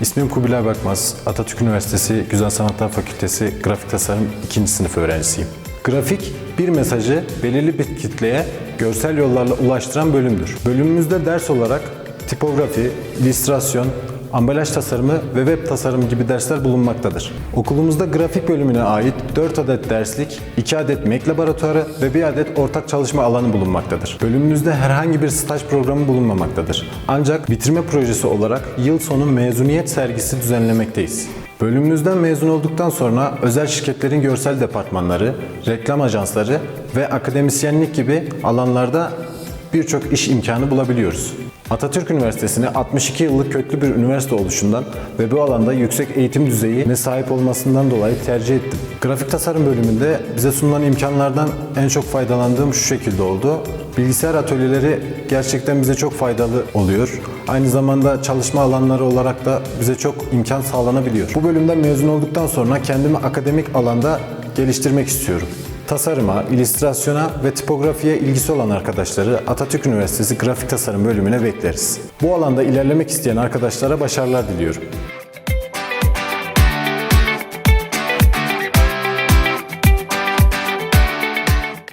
İsmim Kubilay Bakmaz. Atatürk Üniversitesi Güzel Sanatlar Fakültesi Grafik Tasarım 2. sınıf öğrencisiyim. Grafik, bir mesajı belirli bir kitleye görsel yollarla ulaştıran bölümdür. Bölümümüzde ders olarak tipografi, illüstrasyon, ambalaj tasarımı ve web tasarımı gibi dersler bulunmaktadır. Okulumuzda grafik bölümüne ait 4 adet derslik, 2 adet MEK laboratuvarı ve 1 adet ortak çalışma alanı bulunmaktadır. Bölümümüzde herhangi bir staj programı bulunmamaktadır. Ancak bitirme projesi olarak yıl sonu mezuniyet sergisi düzenlemekteyiz. Bölümümüzden mezun olduktan sonra özel şirketlerin görsel departmanları, reklam ajansları ve akademisyenlik gibi alanlarda birçok iş imkanı bulabiliyoruz. Atatürk Üniversitesi'ni 62 yıllık köklü bir üniversite oluşundan ve bu alanda yüksek eğitim düzeyine sahip olmasından dolayı tercih ettim. Grafik tasarım bölümünde bize sunulan imkanlardan en çok faydalandığım şu şekilde oldu. Bilgisayar atölyeleri gerçekten bize çok faydalı oluyor. Aynı zamanda çalışma alanları olarak da bize çok imkan sağlanabiliyor. Bu bölümden mezun olduktan sonra kendimi akademik alanda geliştirmek istiyorum. Tasarıma, illüstrasyona ve tipografiye ilgisi olan arkadaşları Atatürk Üniversitesi Grafik Tasarım bölümüne bekleriz. Bu alanda ilerlemek isteyen arkadaşlara başarılar diliyorum.